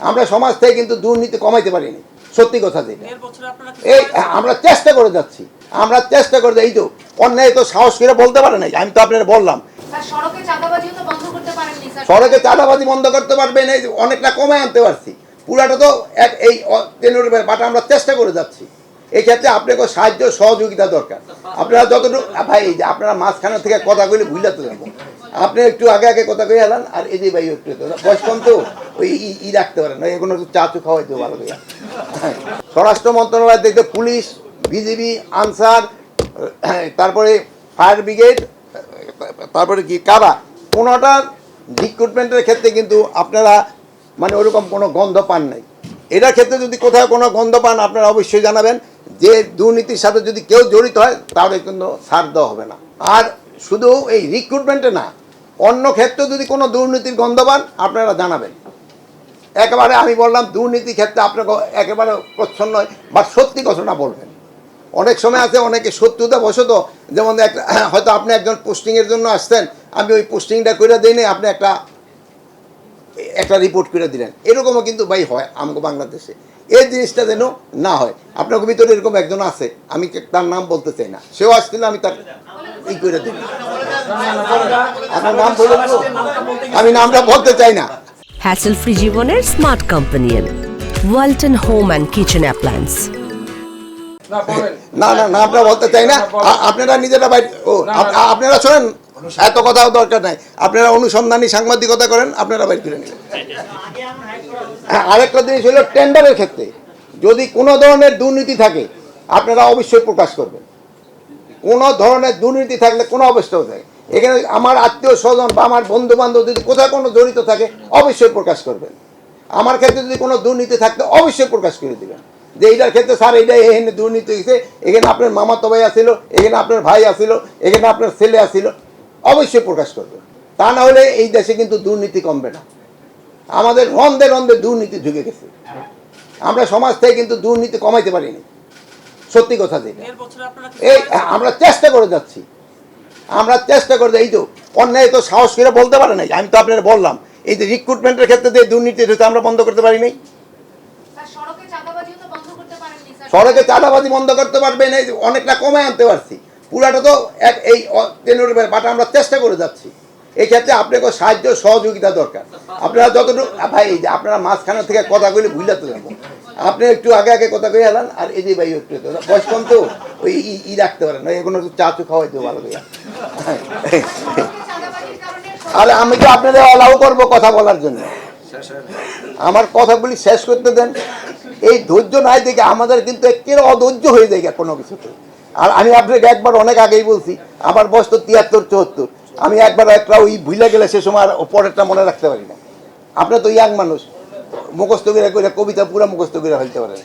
আমরা সমাজ থেকে কিন্তু দুর্নীতি কমাইতে পারিনি। সত্যি কথা যেটা। এই আমরা চেষ্টা করে যাচ্ছি। আমরা চেষ্টা করে এই তো অন্যায় তো সাহস করে বলতে পারে নাই। আমি তো আপনার বললাম। সড়কে চাঁদাবাজিও তো বন্ধ করতে পারেননি স্যার। সড়কে চাঁদাবাজি বন্ধ করতে পারবেন এই অনেকটা কমে আনতে পারছি। পুরাটা তো এক এই টেনের বাট আমরা চেষ্টা করে যাচ্ছি। এই ক্ষেত্রে আপনাকে সাহায্য সহযোগিতা দরকার। আপনারা যতটুকু ভাই যে আপনারা মাঝখানে থেকে কথাগুলি ভুলাতে যাব আপনি একটু আগে আগে কথা কয়ে এলেন আর এই যে ভাই একটু একটু, বয়স কম তো, ওই ই রাখতে পারেন, ওই একটু চা চু খাওয়াই খাওয়াইতে ভালো করে স্বরাষ্ট্র মন্ত্রণালয় দেখতে পুলিশ, বিজিবি, আনসার, তারপরে ফায়ার ব্রিগেড, তারপরে কি কারা কোনোটার রিক্রুটমেন্টের ক্ষেত্রে কিন্তু আপনারা মানে ওরকম কোনো গন্ধ পান নাই। এটার ক্ষেত্রে যদি কোথাও কোনো গন্ধ পান, আপনারা অবশ্যই জানাবেন যে দুর্নীতির সাথে যদি কেউ জড়িত হয়, তাহলে কিন্তু ছাড় দেওয়া হবে না। আর শুধু এই রিক্রুটমেন্টে না অন্য ক্ষেত্রে যদি কোনো দুর্নীতির গন্ধ পান, আপনারা জানাবেন। একেবারে আমি বললাম, দুর্নীতি ক্ষেত্রে আপনাকে একেবারে প্রচ্ছন্ন বা সত্যি ঘটনা বলবেন। অনেক সময় আছে, অনেকে শত্রুতা বসত যেমন একটা হয়তো আপনি একজন পোস্টিংয়ের জন্য আসতেন আমি ওই পোস্টিংটা করে দিই আপনি একটা একটা রিপোর্ট করে দিলেন। এরকমও কিন্তু ভাই হয় আমাকে বাংলাদেশে। এই জিনিসটা যেন না হয়। আপনার ভিতরে এরকম একজন আছে, আমি তার নাম বলতে চাই না। সেও আসছিল, আমি তার ই করে দিই আপনার নাম বলুন আমি নামটা বলতে চাই না। হ্যাসেল ফ্রি জীবনের smart companion Walton home and kitchen appliance না না না আপনারা বলতে চাই না। আপনারা নিজেরা বাইর ও আপনারা শোনেন এত কথাও দরকার নাই। আপনারা অনুসন্ধানী সাংবাদিকতা করেন আপনারা বাইর করে নেবেন হ্যাঁ, আরেকটা জিনিস হলো টেন্ডারের ক্ষেত্রে। যদি কোনো ধরনের দুর্নীতি থাকে আপনারা অবশ্যই প্রকাশ করবেন। কোনো ধরনের দুর্নীতি থাকলে কোনো অবস্থা থাকে এখানে আমার আত্মীয় স্বজন বা আমার বন্ধু বান্ধব যদি কোথাও কোনো জড়িত থাকে অবশ্যই প্রকাশ করবেন। আমার ক্ষেত্রে যদি কোনো দুর্নীতি থাকতে অবশ্যই প্রকাশ করে দিবেন। যে এইটার ক্ষেত্রে স্যার এইটা এখানে দুর্নীতি হয়েছে এখানে আপনার মামাতো ভাই আসিল এখানে আপনার ভাই আসিল এখানে আপনার ছেলে আসিল অবশ্যই প্রকাশ করবেন। তা না হলে এই দেশে কিন্তু দুর্নীতি কমবে না। আমাদের রন্ধে রন্ধে দুর্নীতি ঢুকে গেছে। আমরা সমাজ থেকে কিন্তু দুর্নীতি কমাইতে পারিনি। সত্যি কথা যেটা। এই আমরা চেষ্টা করে যাচ্ছি। আমরা চেষ্টা করে এই তো অন্যায় তো সাহস করে বলতে পারে নাই। আমি তো আপনার বললাম এই যে রিক্রুটমেন্টের ক্ষেত্রে যে দুর্নীতি হচ্ছে আমরা বন্ধ করতে পারি নাই। সড়কে চাঁদাবাজি বন্ধ করতে পারবেন এই যে অনেকটা কমে আনতে পারছি। পুরাটা তো এক এই টেনের বাট আমরা চেষ্টা করে যাচ্ছি। এই ক্ষেত্রে আপনাকে সাহায্য সহযোগিতা দরকার। আপনারা যতটুকু ভাই আপনারা মাঝখানে থেকে কথাগুলি ভুলাতে যাব। আপনি একটু আগে আগে কথা কয়ে এলেন, আর এই যে ভাই একটু একটু বয়স কম তো, ওই ই রাখতে পারেন এগুলো একটু চা চু খাওয়াইতে ভালো আরে আমি তো আপনাদের অলাউ করব কথা বলার জন্য। আমার কথাগুলি শেষ করতে দেন। এই ধৈর্য নাই দেখে আমাদের কিন্তু একের অধৈর্য হয়ে যায় কোনো কিছুতে। আর আমি আপনাকে একবার অনেক আগেই বলছি, আমার বয়স তো তিয়াত্তর, চুয়াত্তর। আমি একবার একটা ওই ভুলে গেলে সে সময় আর পরেরটা মনে রাখতে পারি না। আপনি তো ইয়াং মানুষ মুখস্থ করে কবিতা পুরা মুখস্থ করে ফেলতে পারেন